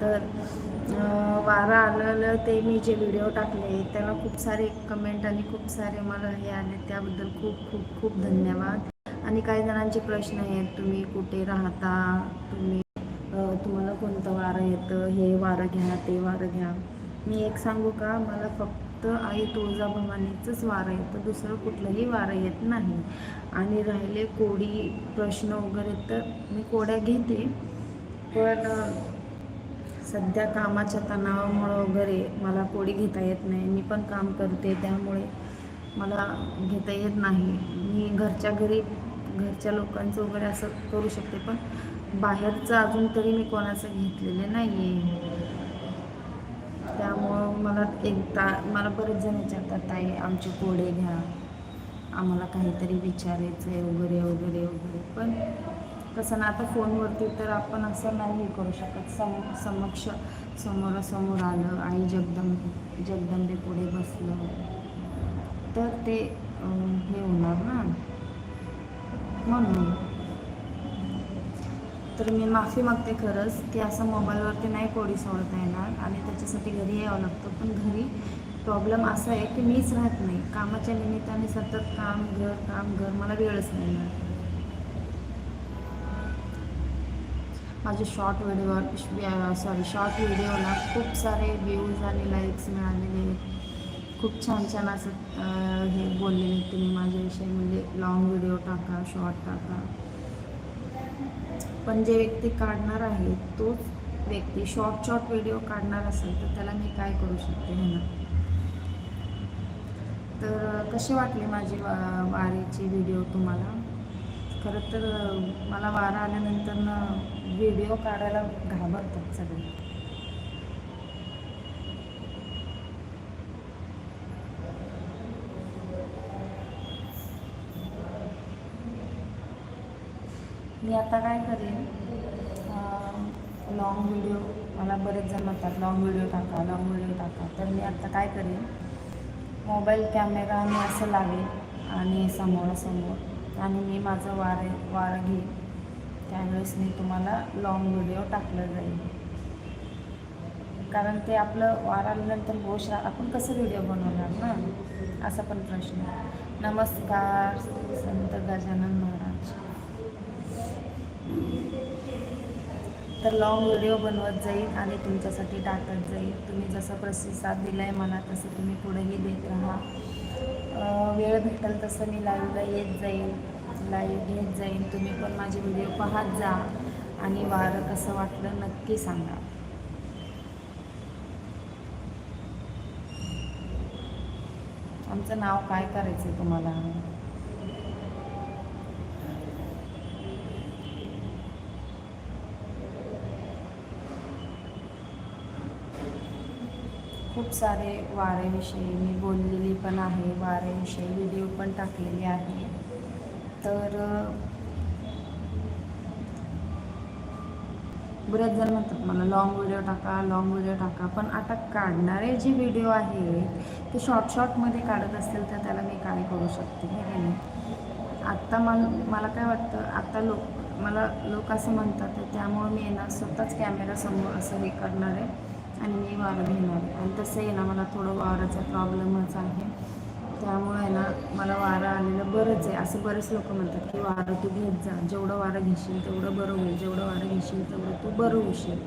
तर वारा वारं आलेलं ते मी जे व्हिडिओ टाकले त्याला खूप सारे कमेंट आणि खूप सारे मला हे आले त्याबद्दल खूप खूप खूप धन्यवाद. आणि काही जणांचे प्रश्न आहेत तुम्ही कुठे राहता? तुम्ही तुम्हाला कोणतं वारं येतं? हे वारं घ्या ते वारं घ्या. मी एक सांगू का? मला फक्त आई तुळजाभवानीचंच वारं येतं दुसरं कुठलंही वारं येत नाही. आणि राहिले कोडी प्रश्न वगैरे तर मी कोड्या घेते. पण सध्या कामाच्या तणावामुळं वगैरे मला कोडी घेता येत नाही. मी पण काम करते त्यामुळे मला घेता येत नाही. मी घरच्या घरी घरच्या लोकांचं वगैरे असं करू शकते पण बाहेरचं अजून तरी मी कोणाचं घेतलेले नाही आहे त्यामुळं मला एकदा मला बरेच जण विचारतात ताई आमचे कोडे घ्या. आम्हाला काहीतरी विचारायचं आहे वगैरे वगैरे वगैरे. पण तसं ना आता फोनवरती तर आपण असं नाही हे करू शकत. सम समक्ष समोरासमोर आलं आणि जगदंब जगदंबे पुढे बसलं. तर ते हे होणार ना? म्हणून. तर मी माफी मागते खरंच की असं मोबाईलवरती नाही कोडी सोडता येणार आणि त्याच्यासाठी घरी यावं लागतं. पण घरी प्रॉब्लेम असा आहे की मीच राहत नाही. कामाच्या निमित्ताने सतत काम घर काम घर. मला वेळच नाही मिळत. माझे शॉर्ट व्हिडिओ सॉरी शॉर्ट व्हिडिओला खूप सारे व्ह्यूज आणि लाईक्स मिळालेले आहेत. खूप छान छान असं हे बोललेले तुम्ही माझ्याविषयी. म्हणजे लॉंग व्हिडिओ टाका शॉर्ट टाका. पण जे व्यक्ती काढणार आहे तोच व्यक्ती शॉर्ट शॉर्ट व्हिडिओ काढणार असेल तर त्याला मी काय करू शकते हे ना? तर कसे वाटले माझे वा वारेचे व्हिडिओ तुम्हाला? खरं तर मला वारा आल्यानंतर ना व्हिडिओ काढायला घाबरतात सगळे. मी आता काय करेन लॉंग व्हिडिओ मला बरेच जण म्हणतात लॉंग व्हिडिओ टाका लॉंग व्हिडिओ टाका. तर मी आता काय करेन मोबाईल कॅमेरा मी असं लावेन आणि समोरासमोर. आणि मी माझं वारे वारं घेईन. त्यावेळेस मी तुम्हाला लॉंग व्हिडिओ टाकलं जाईल. कारण ते आपलं वार आल्यानंतर होश रा आपण कसं व्हिडिओ बनवणार ना? असा पण प्रश्न आहे. नमस्कार संत गजानन महाराज. तर लॉंग व्हिडिओ बनवत जाईल आणि तुमच्यासाठी टाकत जाईल. तुम्ही जसं प्रतिसाद दिला आहे मला तसं तुम्ही पुढेही देत राहा. वेळ भेटेल तसं मी लाईव्हला येत जाईल. लाईव्ह घेत जाईन. तुम्ही पण माझे व्हिडिओ पाहत जा. आणि वारं कसं वाटलं नक्की सांगा. आमचं नाव काय करायचं आहे तुम्हाला? खूप सारे वाऱ्याविषयी मी बोललेली पण आहे. वाऱ्याविषयी व्हिडिओ पण टाकलेले आहे. तर बरेच जण म्हणतात मला लॉंग व्हिडिओ टाका लॉंग व्हिडिओ टाका. पण आता काढणारे जे व्हिडिओ आहे ते शॉर्ट शॉर्टमध्ये काढत असतील तर त्याला मी काय करू शकते हे काय नाही. आत्ता मला मला काय वाटतं आत्ता लोक मला लोक असं म्हणतात तर त्यामुळं मी येणार स्वतःच कॅमेरासमोर असं हे करणार आहे आणि मी वारं घेणार आहे. आणि तसं ना मला थोडं वाराचा प्रॉब्लेमच आहे. त्यामुळे आहे ना मला वारं आलेलं बरंच आहे. असं बरेच लोक म्हणतात की वारं तू घेत जा. जेवढं वारं घेशील तेवढं बरं होईल. जेवढं वारं घेशील तेवढं तू बरं होशील.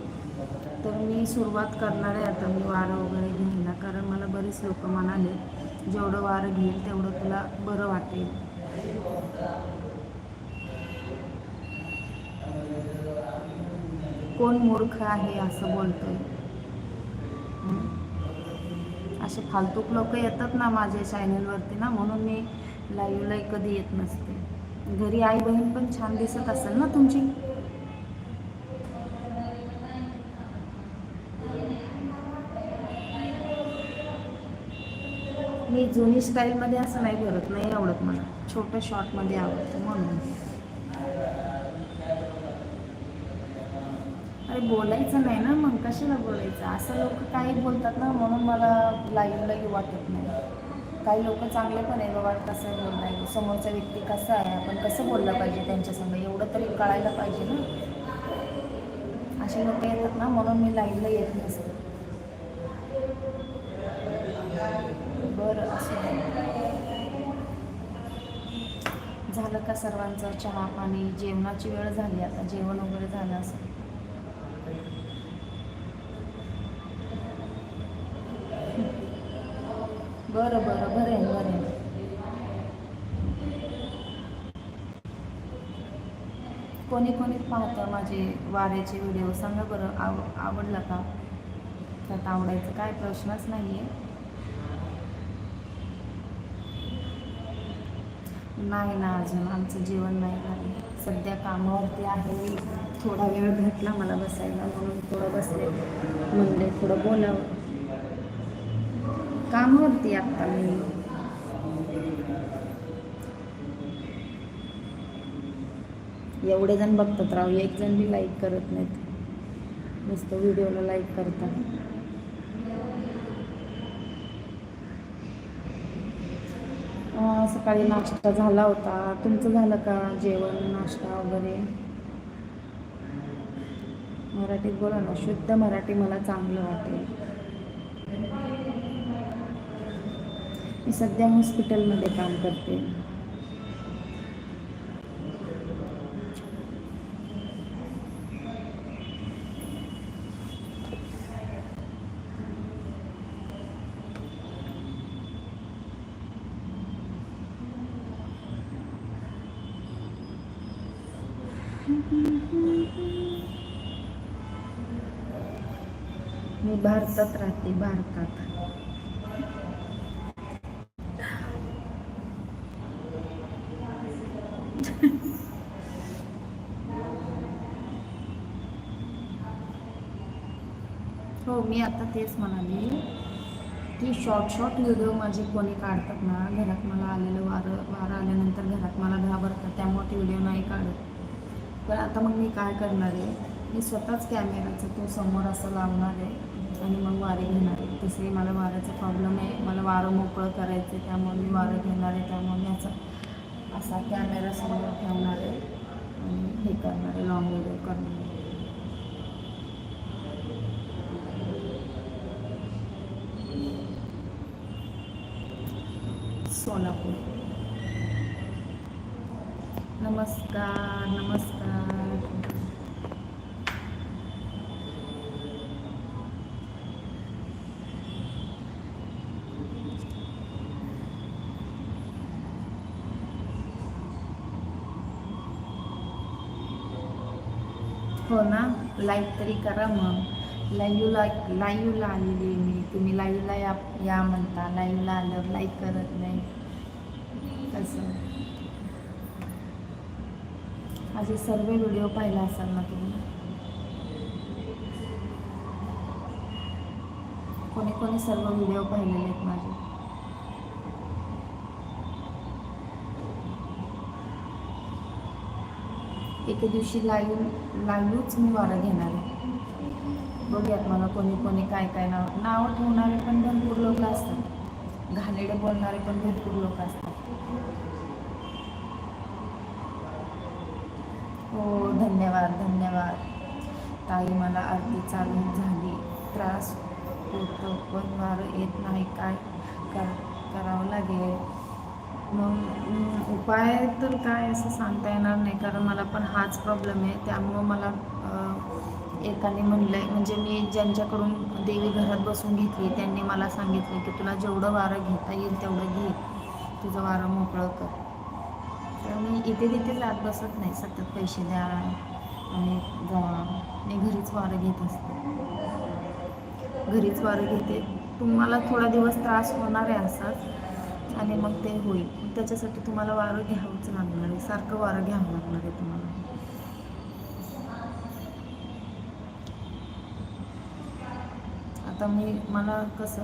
तर मी सुरुवात करणार आहे आता मी वारं वगैरे घ्यायला. कारण मला बरेच लोक म्हणाले जेवढं वारं घेईल तेवढं तुला बरं वाटेल. कोण मूर्ख आहे असं बोलतोय? हं? असे फालतूक लोक येतात ना माझ्या चॅनलवरती ना म्हणून मी लाईव्हलाही कधी येत नसते. घरी आई बहीण पण छान दिसत असेल ना तुमची? मी जुनी स्टाईलमध्ये असं नाही करत नाही आवडत मला. छोट्या शॉर्टमध्ये आवडतं म्हणून. अरे बोलायचं नाही ना मग कशाला बोलायचं? असं लोक काही बोलतात ना म्हणून मला लाईव्ह लाईव्ह वाटत नाही. काही लोक चांगले पण आहे बाबा कसं बोलणार समोरचा व्यक्ती कसा आहे? आपण कसं बोललं पाहिजे त्यांच्यासमोर एवढं तरी कळायला पाहिजे ना. असे लोक येतात ना म्हणून मी लाईव्हला येत नसते बरं असं झालं का सर्वांचं चहा पाणी? जेवणाची वेळ झाली आता. जेवण वगैरे झालं असं बरं बरं बरेन बरेन कोणी कोणी पाहतं माझे वाऱ्याचे व्हिडिओ? सांगा बरं आव आवडला का? त्यात आवडायचं काय? प्रश्नच नाही आहे नाही ना अजून आमचं जीवन नाही झालं. सध्या कामावरती आहे. थोडा वेळ भेटला मला बसायला म्हणून थोडं बसले. म्हणले थोडं बोलावं. कामावरती आत्ता मी. एवढे जण बघतात राव एक जण बी लाईक करत नाहीत. नुसतं व्हिडिओला लाईक करतात. सकाळी नाश्ता झाला होता. तुमचं झालं का जेवण नाश्ता वगैरे? मराठीत बोला ना शुद्ध मराठी मला चांगलं वाटेल. मी सध्या हॉस्पिटलमध्ये काम करते. मी भारतात राहते भारतात. हो मी आता तेच म्हणाले की शॉर्ट शॉर्ट व्हिडिओ माझे कोणी काढतात ना घरात मला आलेलं वारं वारं आल्यानंतर घरात मला घाबरतात त्यामुळे ते व्हिडिओ नाही काढत. पण आता मग मी काय करणार आहे? मी स्वतःच कॅमेराचा तो समोर असं लावणार आहे आणि मग वारे घेणार आहे. तसे मला वाऱ्याचा प्रॉब्लेम आहे. मला वारं मोकळं करायचं आहे त्यामुळे मी वारं घेणार आहे त्यामुळे मी असा असा कॅमेरा समोर ठेवणार आहे आणि हे करणार आहे लॉंग व्हिडिओ करणार आहे. सोलापूर. नमस्कार नमस्कार. हो ना? लाईक तरी करा मग. लाईव्हला लाईव्हला आलेली मी. तुम्ही लाईव्हला या या म्हणता. लाईव्हला आलं लाईक करत नाही. कसं माझे सर्व व्हिडिओ पाहिला असाल ना तुम्ही? कोणी कोणी सर्व व्हिडिओ पाहिलेले आहेत माझे? एके दिवशी लाईव्ह लाईव्हच मी वारं घेणार आहे. बघूयात मला कोणी कोणी काय काय नाव नावं ठेवणारे पण भरपूर लोक असतात. घाणेडे बोलणारे पण भरपूर लोक असतात. हो धन्यवाद धन्यवाद. ताई मला आरती चालू झाली. त्रास होतो पण वारं येत नाही. काय कर करावं लागेल? मग उपाय तर काय असं सांगता येणार नाही कारण मला पण हाच प्रॉब्लेम आहे. त्यामुळं मला एकाने म्हणलं आहे म्हणजे मी ज्यांच्याकडून देवी घरात बसून घेतली त्यांनी मला सांगितलं की तुला जेवढं वारं घेता येईल तेवढं घे तुझं वारं मोकळं कर. तर मी इथे तिथे जात बसत नाही सतत पैसे द्या आणि जा. मी घरीच वारं घेत असते. घरीच वारं घेते. तुम्हाला थोडा दिवस त्रास होणार आहे असाच आणि मग ते होईल. त्याच्यासाठी तुम्हाला वारं घ्यावंच लागणार आहे सारखं वारं घ्यावं लागणार आहे तुम्हाला. आता मी मला कसं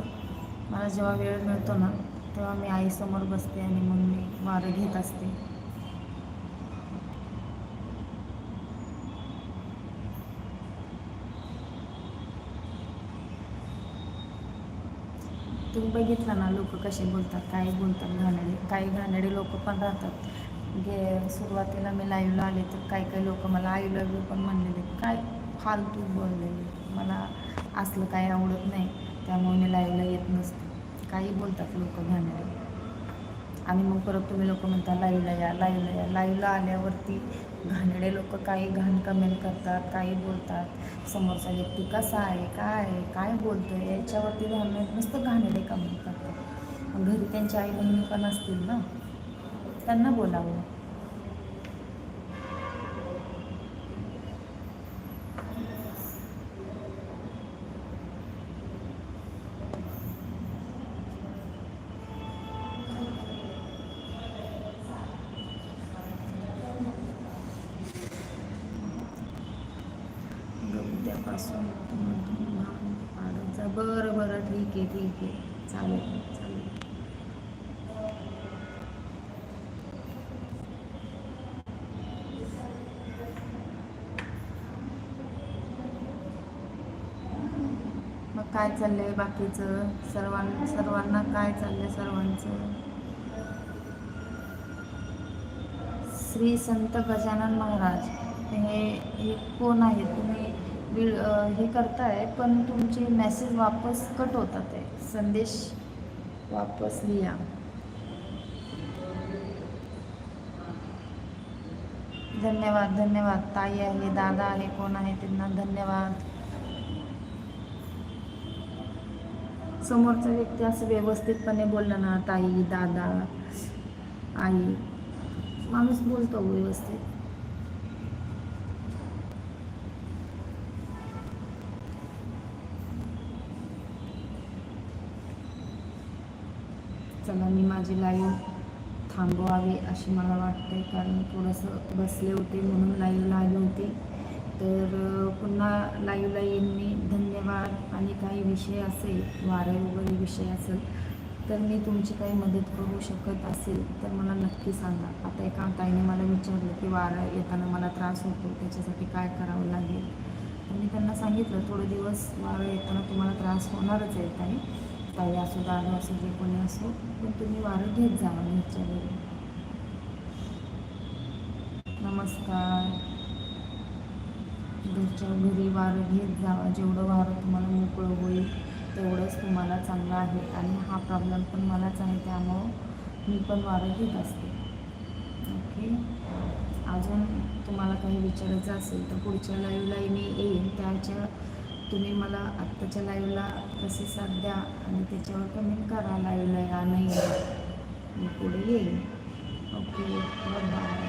मला जेव्हा वेळ मिळतो ना तेव्हा मी आईसमोर बसते आणि मग मी वारं घेत असते. तुम्ही बघितलं ना लोक कसे बोलतात काय बोलतात घाणेडे काही घाणेडे लोक पण राहतात. गे सुरुवातीला मी लाईव्हला आले तर काही काही लोक मला आय लव्ह पण म्हणलेले काय फालतू बोलले मला असलं काही आवडत नाही त्यामुळे मी लाईव्हला येत नसते. काही बोलतात लोक घाणेरे आणि मग परत तुम्ही लोक म्हणता लाईव्हला या लाईव्हला या. लाईव्हला आल्यावरती घाणेडे लोक काही घाण कमेंट करतात काही बोलतात. समोरचा व्यक्ती कसा आहे काय आहे काय बोलतो आहे याच्यावरती घाणे नुसतं घाणेडे कमेंट करतात. घरी त्यांच्या आई बहिणी पण असतील ना? त्यांना बोलावं. उद्यापासून तुम्हाला बरं बरं ठीक आहे ठीक आहे चालेल चालेल मग काय चाललंय बाकीचं? सर्वां सर्वांना काय चाललंय सर्वांचं? श्री संत गजानन महाराज हे हे कोण आहे तुम्ही विळ हे करताय पण तुमचे मेसेज वापस कट होतात आहे. संदेश वापस लिहा. धन्यवाद धन्यवाद. ताई आहे दादा आहे कोण आहे त्यांना धन्यवाद. समोरचा व्यक्ती असं व्यवस्थितपणे बोलला ना ताई दादा आई. माणूस बोलतो व्यवस्थित. चला मी माझी लाईव्ह थांबवावी अशी मला वाटते. कारण थोडंसं बसले होते म्हणून लाईव्हला आली होती. तर पुन्हा लाईव्हला येईन मी. धन्यवाद. आणि काही विषय असेल वारे वगैरे विषय असेल तर मी तुमची काही मदत करू शकत असेल तर मला नक्की सांगा. आता एका ताईने मला विचारलं की वारा येताना मला त्रास होतो त्याच्यासाठी काय करावं लागेल? मी त्यांना सांगितलं थोडे दिवस वारा येताना तुम्हाला त्रास होणारच आहे ताई. ताई असो दादा असो जे कोणी असो पण तुम्ही वारं घेत जावा घरच्या घरी नमस्कार. घरच्या घरी वारं घेत जावा. जेवढं वारं तुम्हाला मोकळं होईल तेवढंच तुम्हाला चांगलं आहे. आणि हा प्रॉब्लेम पण मलाच आहे त्यामुळं मी पण वारं घेत असते. ओके? अजून तुम्हाला काही विचारायचं असेल तर पुढच्या लाईव्हला मी येईन. त्याच्या तुम्ही मला आत्ताच्या लाईव्हला प्रतिसाद द्या आणि त्याच्यावर कमेंट करा लाईव्हला या नाही मी पुढे येईन. Okay bye